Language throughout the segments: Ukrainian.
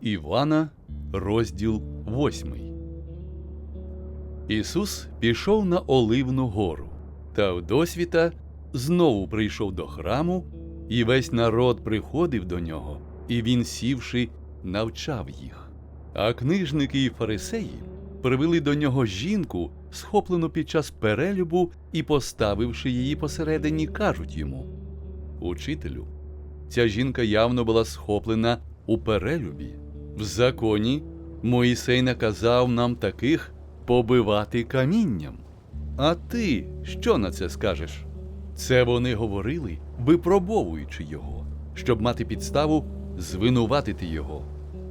Івана, розділ 8. Ісус пішов на Оливну гору, та вдосвіта знову прийшов до храму, і весь народ приходив до нього, і він, сівши, навчав їх. А книжники і фарисеї привели до нього жінку, схоплену під час перелюбу, і, поставивши її посередині, кажуть йому: Учителю, ця жінка явно була схоплена у перелюбі. В законі Моїсей наказав нам таких побивати камінням. А ти що на це скажеш? Це вони говорили, випробовуючи його, щоб мати підставу звинуватити його.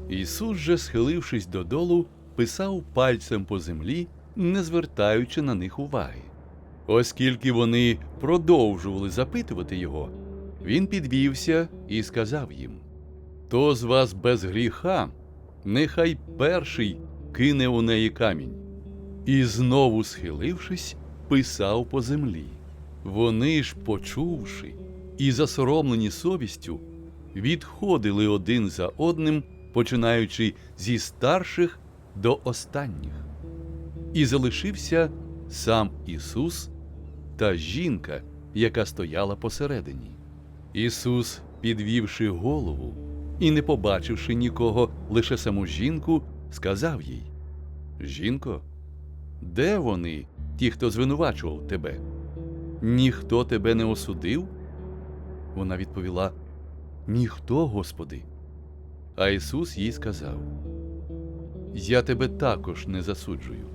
Ісус же, схилившись додолу, писав пальцем по землі, не звертаючи на них уваги. Оскільки вони продовжували запитувати його, він підвівся і сказав їм: Хто з вас без гріха, нехай перший кине у неї камінь. І знову схилившись, писав по землі. Вони ж, почувши і засоромлені совістю, відходили один за одним, починаючи зі старших до останніх. І залишився сам Ісус та жінка, яка стояла посередині. Ісус, підвівши голову і не побачивши нікого, лише саму жінку, сказав їй: Жінко, де вони, ті, хто звинувачував тебе? Ніхто тебе не осудив? Вона відповіла: Ніхто, Господи. А Ісус їй сказав: Я тебе також не засуджую.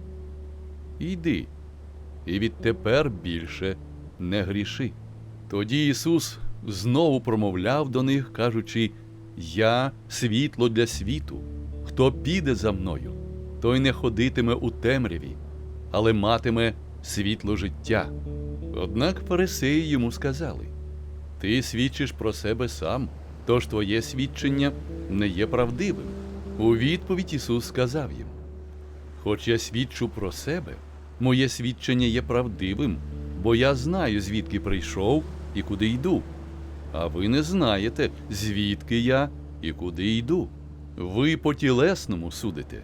Йди, і відтепер більше не гріши. Тоді Ісус знову промовляв до них, кажучи: Я світло для світу. Хто піде за мною, той не ходитиме у темряві, але матиме світло життя. Однак фарисеї йому сказали: Ти свідчиш про себе сам, тож твоє свідчення не є правдивим. У відповідь Ісус сказав їм: Хоч я свідчу про себе, моє свідчення є правдивим, бо я знаю, звідки прийшов і куди йду. А ви не знаєте, звідки я і куди йду. Ви по тілесному судите.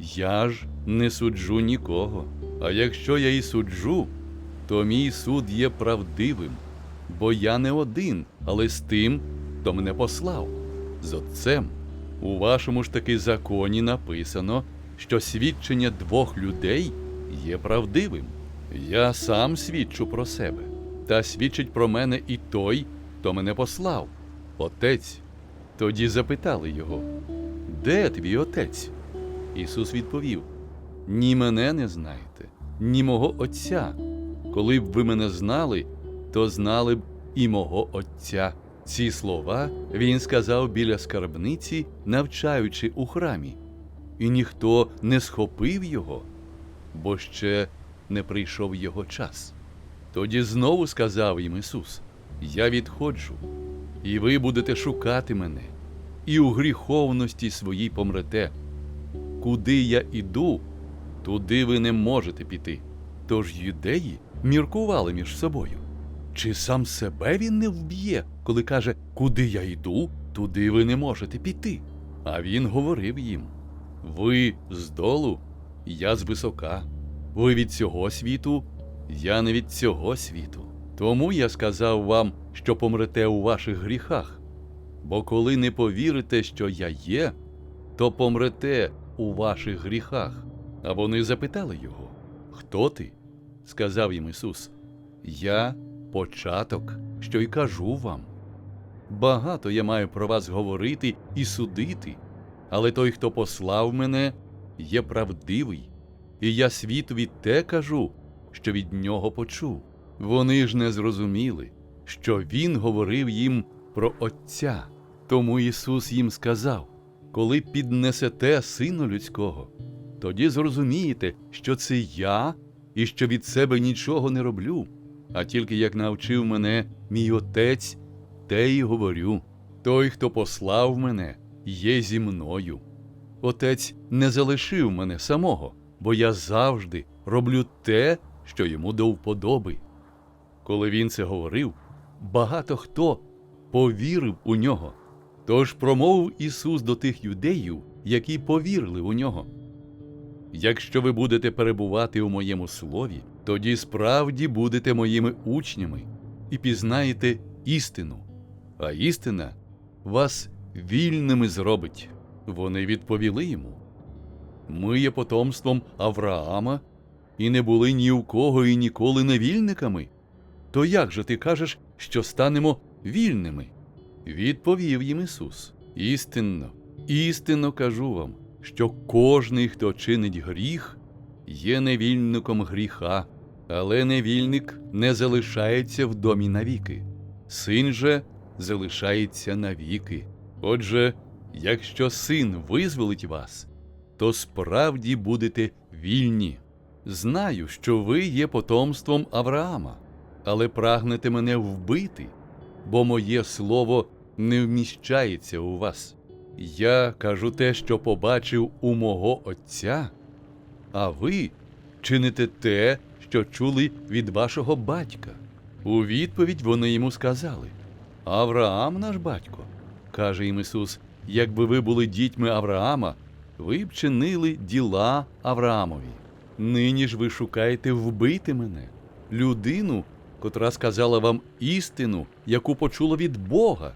Я ж не суджу нікого. А якщо я і суджу, то мій суд є правдивим, бо я не один, але з тим, хто мене послав, з Отцем. У вашому ж таки законі написано, що свідчення двох людей є правдивим. Я сам свідчу про себе, та свідчить про мене і той, хто мене послав, Отець. Тоді запитали його, де твій отець? Ісус відповів: Ні мене не знаєте, ні мого Отця. Коли б ви мене знали, то знали б і мого Отця. Ці слова він сказав біля скарбниці, навчаючи у храмі, і ніхто не схопив його, бо ще не прийшов його час. Тоді знову сказав їм Ісус: Я відходжу, і ви будете шукати мене, і у гріховності своїй помрете. Куди я іду, туди ви не можете піти. Тож юдеї міркували між собою. Чи сам себе він не вб'є, коли каже, куди я йду, туди ви не можете піти. А він говорив їм: Ви здолу, я звисока, ви від цього світу, я не від цього світу. Тому я сказав вам, що помрете у ваших гріхах. Бо коли не повірите, що я є, то помрете у ваших гріхах. А вони запитали його: Хто ти? Сказав їм Ісус: Я початок, що й кажу вам. Багато я маю про вас говорити і судити, але той, хто послав мене, є правдивий, і я світові те кажу, що від нього почув. Вони ж не зрозуміли, що Він говорив їм про Отця. Тому Ісус їм сказав: коли піднесете Сина Людського, тоді зрозумієте, що це я і що від себе нічого не роблю, а тільки як навчив мене мій Отець, те й говорю. Той, хто послав мене, є зі мною. Отець не залишив мене самого, бо я завжди роблю те, що йому до вподоби. Коли він це говорив, багато хто повірив у нього, Тож промовив Ісус до тих юдеїв, які повірили у нього. Якщо ви будете перебувати у моєму слові, тоді справді будете моїми учнями і пізнаєте істину, а істина вас вільними зробить. Вони відповіли йому. Ми є потомством Авраама і не були ні у кого і ніколи невільниками. То як же ти кажеш, що станемо вільними? Відповів їм Ісус. Істинно, істинно кажу вам, що кожний, хто чинить гріх, є невільником гріха, але невільник не залишається в домі навіки, син же залишається навіки. Отже, якщо син визволить вас, то справді будете вільні. Знаю, що ви є потомством Авраама, але прагнете мене вбити, бо моє слово не вміщається у вас. Я кажу те, що побачив у мого Отця, а ви чините те, що чули від вашого батька. У відповідь вони йому сказали: Авраам наш батько, каже їм Ісус, якби ви були дітьми Авраама, ви б чинили діла Авраамові. Нині ж ви шукаєте вбити мене, людину, котра сказала вам істину, яку почула від Бога.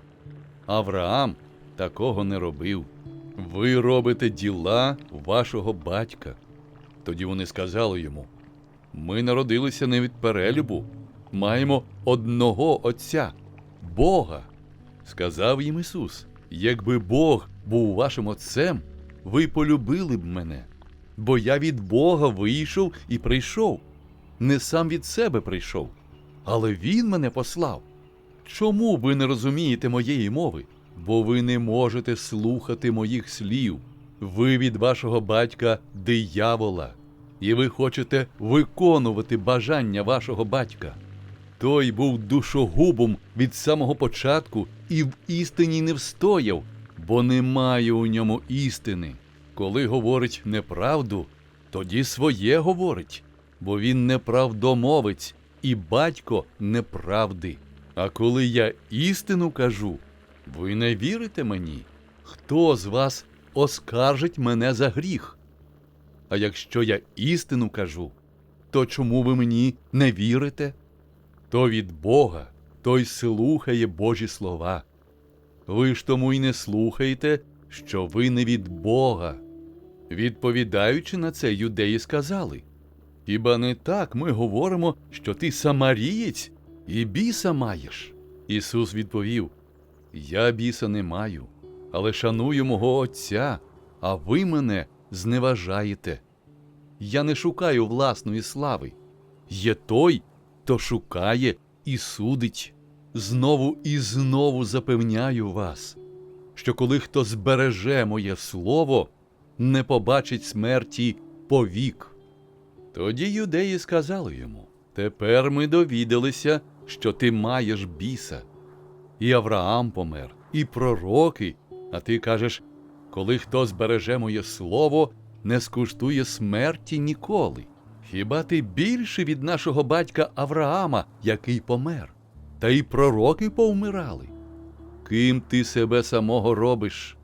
Авраам такого не робив. Ви робите діла вашого батька. Тоді вони сказали йому: Ми народилися не від перелюбу, маємо одного Отця, Бога. Сказав їм Ісус: Якби Бог був вашим Отцем, ви полюбили б мене, бо я від Бога вийшов і прийшов. Не сам від себе прийшов, але Він мене послав. Чому ви не розумієте моєї мови? Бо ви не можете слухати моїх слів. Ви від вашого батька диявола, і ви хочете виконувати бажання вашого батька. Той був душогубом від самого початку і в істині не встояв, бо немає у ньому істини. Коли говорить неправду, тоді своє говорить, бо він неправдомовець і батько неправди. А коли я істину кажу, ви не вірите мені? Хто з вас оскаржить мене за гріх? А якщо я істину кажу, то чому ви мені не вірите? То від Бога, той слухає Божі слова. Ви ж тому й не слухаєте, що ви не від Бога. Відповідаючи на це, юдеї сказали: Хіба не так ми говоримо, що ти самарієць і біса маєш? Ісус відповів: Я біса не маю, але шаную мого Отця, а ви мене зневажаєте. Я не шукаю власної слави. Є той, хто шукає і судить. Знову і знову запевняю вас, що коли хто збереже моє слово, не побачить смерті повік. Тоді юдеї сказали йому: Тепер ми довідалися, що ти маєш біса. І Авраам помер, і пророки, а ти кажеш, коли хто збереже моє слово, не скуштує смерті ніколи. Хіба ти більше від нашого батька Авраама, який помер? Та й пророки повмирали. Ким ти себе самого робиш?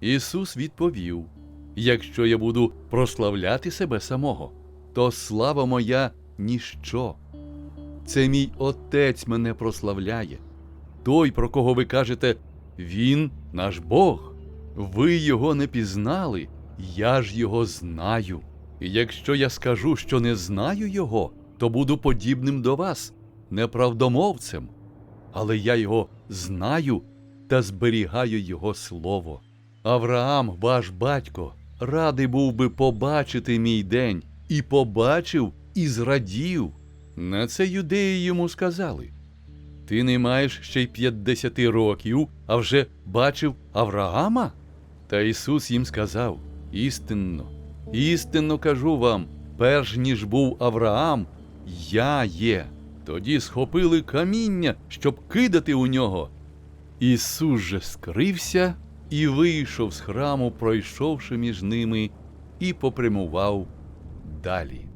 Ісус відповів: Якщо я буду прославляти себе самого, то слава моя ніщо. Це мій Отець мене прославляє. Той, про кого ви кажете, Він наш Бог. Ви його не пізнали, я ж його знаю. І якщо я скажу, що не знаю його, то буду подібним до вас, неправдомовцем. Але я його знаю та зберігаю його слово. Авраам, ваш батько, радий був би побачити мій день, і побачив, і зрадів. На це юдеї йому сказали: Ти не маєш ще й п'ятдесяти років, а вже бачив Авраама? Та Ісус їм сказав: істинно, істинно кажу вам, перш ніж був Авраам, я є. Тоді схопили каміння, щоб кидати у нього. Ісус же скрився і вийшов з храму, пройшовши між ними, і попрямував далі.